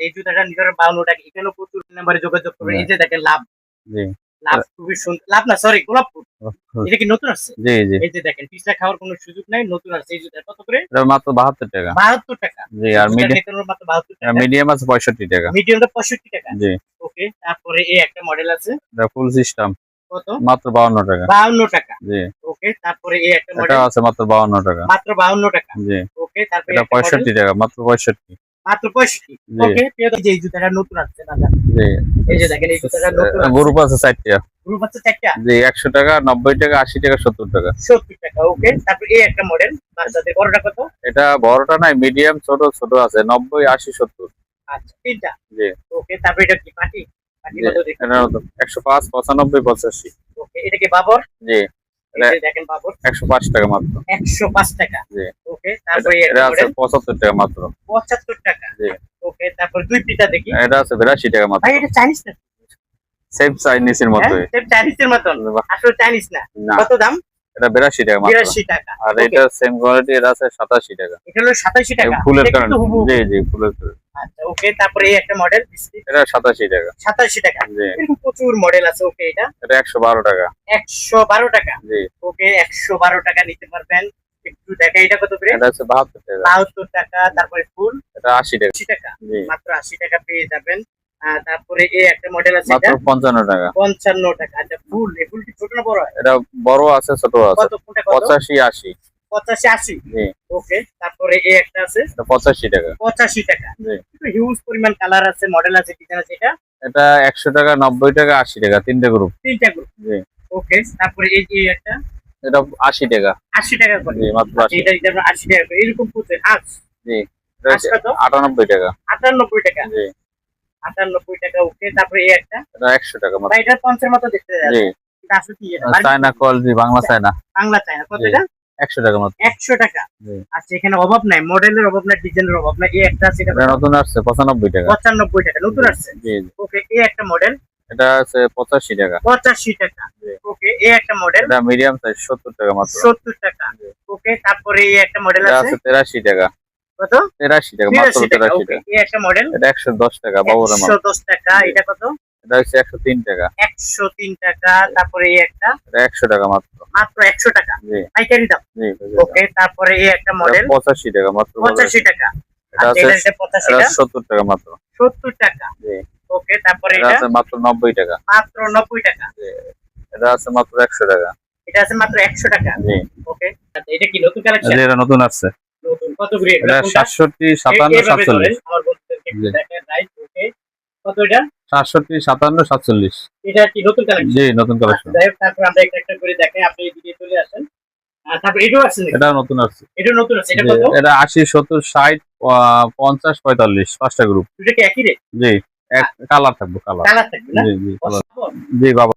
এই জুতাটা নিজের বাউন্ন টাকা এখানেও প্রচুর নাম্বারে যোগাযোগ করবেন এই যে দেখেন লাভ। জি। লাভ খুবই সুন্দর লাভ না সরি গোলাপপুর এটা কি নতুন আসছে? জি জি। এই যে দেখেন পিসটা খাওয়ার কোনো সুযোগ নাই নতুন আসছে। এই জুতা কত করে? মাত্র বাহাত্তর টাকা। বাহাত্তর টাকা। জি আর মিডিয়াম মাত্র বাহাত্তর টাকা। মিডিয়াম আছে পঁয়ষট্টি টাকা। মিডিয়ামটা পঁয়ষট্টি টাকা। জি। ওকে তারপরে এই একটা মডেল আছে। এটা ফুল সিস্টেম কত? মাত্র বাউন্ন টাকা। বাউন্ন টাকা। জি। ওকে তারপরে এই একটা মডেল আছে মাত্র বাউন্ন টাকা। মাত্র বাউন্ন টাকা। জি। ওকে তারপরে এটা পঁয়ষট্টি টাকা মাত্র পঁয়ষট্টি। মাত্র পঁয়ষট্টি। ওকে প্রিয় এই জুতাটা নতুন আসছে দাদা এই যে দেখেন এই জুতাটা নতুন গ্রুপ আছে চারটা গ্রুপ আছে চারটা জি একশো টাকা নব্বই টাকা আশি টাকা সত্তর টাকা। সত্তর টাকা ওকে তারপরে এই একটা মডেল বাচ্চাদের বড়টা কত? এটা বড়টা নাই মিডিয়াম ছোট ছোট আছে নব্বই আশি সত্তর। আচ্ছা তিনটা? জি। ওকে তারপরে এটা কি পাটি? একশো পাঁচ পঁচানব্বই পঁচাশি। ওকে এটা কি বাবর? জি। দেখেন টাকা মাত্র। একশো পাঁচ টাকা। জি। ওকে তারপরে এটা আছে মডেল পঁচাত্তর টাকা মাত্র। পঁচাত্তর টাকা। ওকে দুই পিতা দেখি। এটা আছে বিরাশি টাকা মাত্র। ভাই এটা চাইনিজ না? সেম চাইনিজের মতো হ্যাঁ চাইনিজের মতন। আসলে চাইনিজ না। কত দাম? এটা বিরাশি টাকা মাত্র। বিরাশি টাকা। আর এটা সেম কোয়ালিটি এটা আছে সাতাশি টাকা। এটা হলো সাতাশি টাকা। ফুলের কারণে জি জি ফুলের। আচ্ছা ওকে তারপরে এই একটা মডেল এটা সাতাশি টাকা। সাতাশি টাকা। জি। এরকম প্রচুর মডেল আছে ওকে এটা। এটা একশো বারো টাকা। একশো বারো টাকা। জি। ওকে একশো বারো টাকা নিতে পারবেন। একটু দেখা এটা কত করে? এটা হচ্ছে টাকা। তারপরে ফুল। এটা আশি টাকা। আশি টাকা? মাত্র আশি টাকা পেয়ে যাবেন। তারপরে এই একটা মডেল আছে মাত্র টাকা। পঞ্চান্ন টাকা। আচ্ছা ফুল এই ফুল কি ছোট না বড় এটা বড় আছে ছোট আছে। কত? কোনটা কত? পঁচাশি আশি। পঁচাশি আশি? ওকে তারপরে এই একটা আছে? পঁচাশি টাকা। পঁচাশি টাকা। হিউজ পরিমাণ কালার আছে মডেল আছে ডিজাইন আছে এটা এটা একশো টাকা নব্বই টাকা আশি টাকা তিনটে গ্রুপ তিনটা গ্রুপ ওকে তারপরে এই যে একটা। এটা আশি টাকা। আশি টাকা করে। জি মাত্র আশি। এটা এটা আপনার আশি টাকা করে। এরকম প্রচুর। হাঁস জি হাঁস আটানব্বই টাকা। আটানব্বই টাকা? জি। আটানব্বই টাকা ওকে তারপরে এই একটা? এটা একশো টাকা মাত্র। এটা পঞ্চের মতো দেখতে জি। এটা আসলে কি? এটা? China quality Bangla China. Bangla চায় না কত এটা? একশো টাকা মাত্র। একশো টাকা। জি। আচ্ছা এখানে অভাব নাই। মডেলের অভাব নাই ডিজাইনের অভাব নাই। এই একটা আছে এটা নতুন আসছে পঁচানব্বই টাকা। পঁচানব্বই টাকা। নতুন আসছে? জি জি। ওকে এই একটা মডেল। এটা আছে পঁচাশি টাকা। পঁচাশি টাকা। জি। ওকে এই একটা মডেল এটা মিডিয়াম সাইজ সত্তর টাকা মাত্র। সত্তর টাকা। জি। ওকে তারপরে এই একটা মডেল আছে? আছে তেরাশি টাকা। কত? তেরাশি টাকা মাত্র তিরাশি টাকা এই একটা মডেল এটা একশো দশ টাকা বাবুর দশ টাকা এটা কত? এটা হচ্ছে একশো তিন টাকা। একশো তিন টাকা তারপরে এই একটা? এটা টাকা মাত্র। মাত্র একশো টাকা? পাইকারি দাম? জি ওকে তারপরে এই একটা মডেল পঁচাশি টাকা মাত্র। পঁচাশি টাকা। এটা আর আছে এটা হচ্ছে পঁচাশি এটা টাকা? সত্তর টাকা মাত্র। সত্তর টাকা। জি। ওকে তারপরে এটা মাত্র নব্বই টাকা। মাত্র নব্বই টাকা। এটা আছে মাত্র একশো টাকা। এটা আছে মাত্র একশো টাকা? জি। ওকে আচ্ছা এটা কি নতুন কালেকশন এটা নতুন আসছে নতুন। কত করে এটা সাতষট্টি সাতান্ন এইভাবে সাতচল্লিশ। ধরেন, আমার বন্ধুদেরকে দেখেন রাইট ওকে কত এটা? সাতষট্টি সাতান্ন সাতচল্লিশ। এটা কি নতুন কালেকশন জি নতুন কালেকশন যাই তারপর আমরা একটা একটা করে আপনি এদিকে চলে আসেন। তারপর এটাও আছে এটা নতুন আসছে এটা নতুন আছে। এটা কত? এটা আশি সত্তর ষাট আহ, পঞ্চাশ পঁয়তাল্লিশ পাঁচটা গ্রুপ কি একই জি কালার থাকব কালার কালার থাকবে না? জি জি জি বাবা।